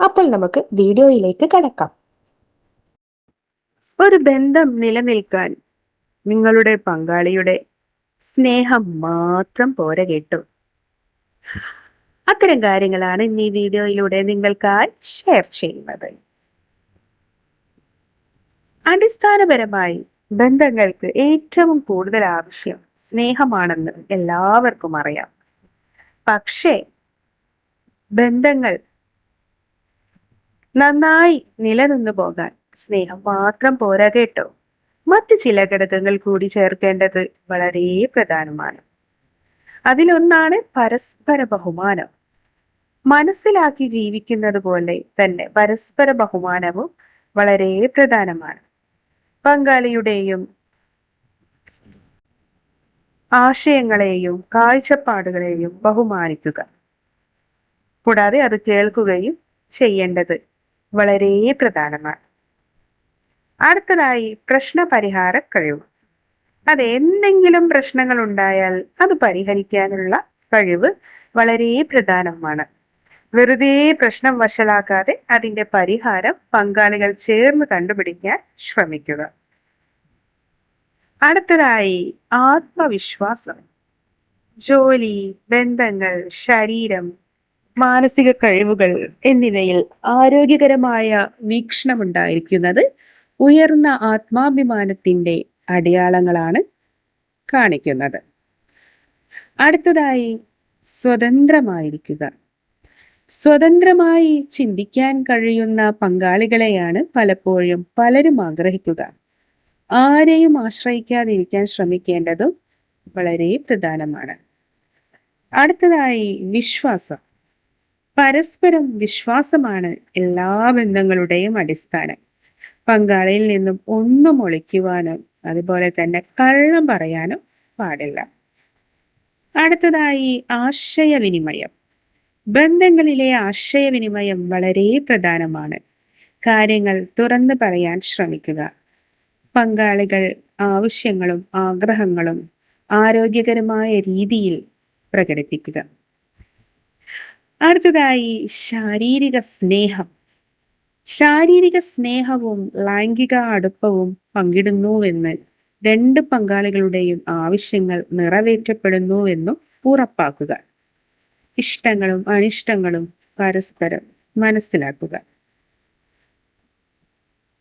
അപ്പോൾ നമുക്ക് വീഡിയോയിലേക്ക് കടക്കാം. ഒരു ബന്ധം നിലനിൽക്കാൻ നിങ്ങളുടെ പങ്കാളിയുടെ സ്നേഹം മാത്രം പോര കേട്ടു. അത്തരം കാര്യങ്ങളാണ് ഇന്ന് ഈ വീഡിയോയിലൂടെ നിങ്ങൾക്കായി ഷെയർ ചെയ്യുന്നത്. അടിസ്ഥാനപരമായി ബന്ധങ്ങൾക്ക് ഏറ്റവും കൂടുതൽ ആവശ്യം സ്നേഹമാണെന്ന് എല്ലാവർക്കും അറിയാം. പക്ഷേ ബന്ധങ്ങൾ നന്നായി നിലനിന്നു പോകാൻ സ്നേഹം മാത്രം പോരാ കേട്ടോ. മറ്റ് ചില ഘടകങ്ങൾ കൂടി ചേർക്കേണ്ടത് വളരെ പ്രധാനമാണ്. അതിലൊന്നാണ് പരസ്പര ബഹുമാനം. മനസ്സിലാക്കി ജീവിക്കുന്നത് പോലെ തന്നെ പരസ്പര ബഹുമാനവും വളരെ പ്രധാനമാണ്. പങ്കാളിയുടെയും ആശയങ്ങളെയും കാഴ്ചപ്പാടുകളെയും ബഹുമാനിക്കുക. കൂടാതെ അത് കേൾക്കുകയും ചെയ്യേണ്ടത് വളരെ പ്രധാനമാണ്. അടുത്തതായി പ്രശ്ന പരിഹാര കഴിവ്. അത് എന്തെങ്കിലും പ്രശ്നങ്ങൾ ഉണ്ടായാൽ അത് പരിഹരിക്കാനുള്ള കഴിവ് വളരെ പ്രധാനമാണ്. വെറുതെ പ്രശ്നം വഷളാക്കാതെ അതിന്റെ പരിഹാരം പങ്കാളികൾ ചേർന്ന് കണ്ടുപിടിക്കാൻ ശ്രമിക്കുക. അടുത്തതായി ആത്മവിശ്വാസം. ജോലി ബന്ധങ്ങൾ ശരീരം മാനസിക കഴിവുകൾ എന്നിവയിൽ ആരോഗ്യകരമായ വീക്ഷണം വീക്ഷണമുണ്ടായിരിക്കുന്നത് ഉയർന്ന ആത്മാഭിമാനത്തിന്റെ അടയാളങ്ങളാണ് കാണിക്കുന്നത്. അടുത്തതായി സ്വതന്ത്രമായിരിക്കുക. സ്വതന്ത്രമായി ചിന്തിക്കാൻ കഴിയുന്ന പങ്കാളികളെയാണ് പലപ്പോഴും പലരും ആഗ്രഹിക്കുക. ആരെയും ആശ്രയിക്കാതിരിക്കാൻ ശ്രമിക്കേണ്ടതും വളരെ പ്രധാനമാണ്. അടുത്തതായി വിശ്വാസം. പരസ്പരം വിശ്വാസമാണ് എല്ലാ ബന്ധങ്ങളുടെയും അടിസ്ഥാനം. പങ്കാളിയിൽ നിന്നും ഒന്നും ഒളിക്കുവാനും അതുപോലെ തന്നെ കള്ളം പറയാനും പാടില്ല. അടുത്തതായി ആശയവിനിമയം. ബന്ധങ്ങളിലെ ആശയവിനിമയം വളരെ പ്രധാനമാണ്. കാര്യങ്ങൾ തുറന്നു പറയാൻ ശ്രമിക്കുക. പങ്കാളികൾ ആവശ്യങ്ങളും ആഗ്രഹങ്ങളും ആരോഗ്യകരമായ രീതിയിൽ പ്രകടിപ്പിക്കുക. അടുത്തതായി ശാരീരിക സ്നേഹം. ശാരീരിക സ്നേഹവും ലൈംഗിക അടുപ്പവും പങ്കിടുന്നുവെന്ന് രണ്ട് പങ്കാളികളുടെയും ആവശ്യങ്ങൾ നിറവേറ്റപ്പെടുന്നുവെന്നും ഉറപ്പാക്കുക. ഇഷ്ടങ്ങളും അനിഷ്ടങ്ങളും പരസ്പരം മനസ്സിലാക്കുക.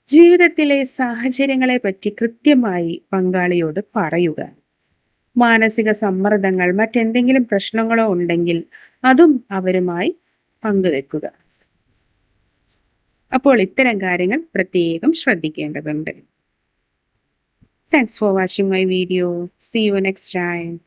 ജീവിതത്തിലെ സാഹചര്യങ്ങളെ പറ്റി കൃത്യമായി പങ്കാളിയോട് പറയുക. മാനസിക സമ്മർദ്ദങ്ങൾ മറ്റെന്തെങ്കിലും പ്രശ്നങ്ങളോ ഉണ്ടെങ്കിൽ അതും അവരുമായി പങ്കുവെക്കുക. അപ്പോൾ ഇത്തരം കാര്യങ്ങൾ പ്രത്യേകം ശ്രദ്ധിക്കേണ്ടതുണ്ട്. Thanks for watching my video see you next time